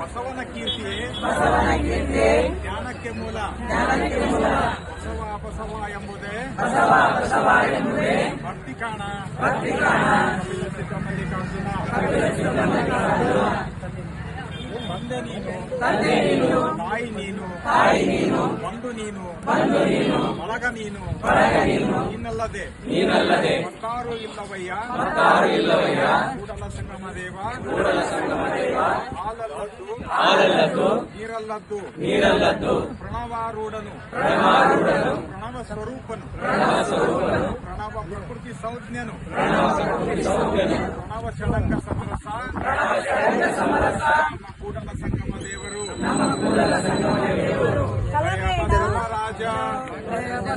ಬಸವನ ಕೀರ್ತಿಯೇ ಜ್ಞಾನಕ್ಕೆ ಮೂಲ ಬಸವ ಬಸವ ಎಂಬುದೇ ಭಕ್ತಿ ಕಾಣ ಕಪಿಲ ಮಲ್ಲಿಕಾರ್ಜುನ ತಂದೆ ನೀನು ತಾಯಿ ನೀನು ಬಂಧು ನೀನು ಬಳಗ ನೀನು ನೀನಲ್ಲದೆ ನೀನಲ್ಲದೆ ಮತ್ತಾರು ಇಲ್ಲವಯ್ಯ ಮತ್ತಾರು ಇಲ್ಲವಯ್ಯ ಕೂಡಲ ಸಂಗಮ ದೇವ ಕೂಡಲ ಸಂಗಮ ಹಾಲಲ್ಲದ್ದು ಹಾಲಲ್ಲದ್ದು ನೀರಲ್ಲದ್ದು ನೀರಲ್ಲದ್ದು ಪ್ರಣವಾರೂಢನು ಪ್ರಣವಾರೂಢನು ಪ್ರಣವ ಸ್ವರೂಪನು ಪ್ರಣವ ಸ್ವರೂಪನು ಪ್ರಣವ ಪ್ರಕೃತಿ ಸಂಜ್ಞನು ಪ್ರಣವ ಪ್ರಕೃತಿ ಸೌಖ್ಯನು ಪ್ರಣವ ಷಡಂಗ ಸಮರಸ ನಮ್ಮ ಕೂಡಲ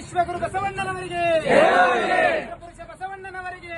ವಿಶ್ವಗುರು ಬಸವಣ್ಣನವರಿಗೆ. ಪುರುಷ ಬಸವಣ್ಣನವರಿಗೆ.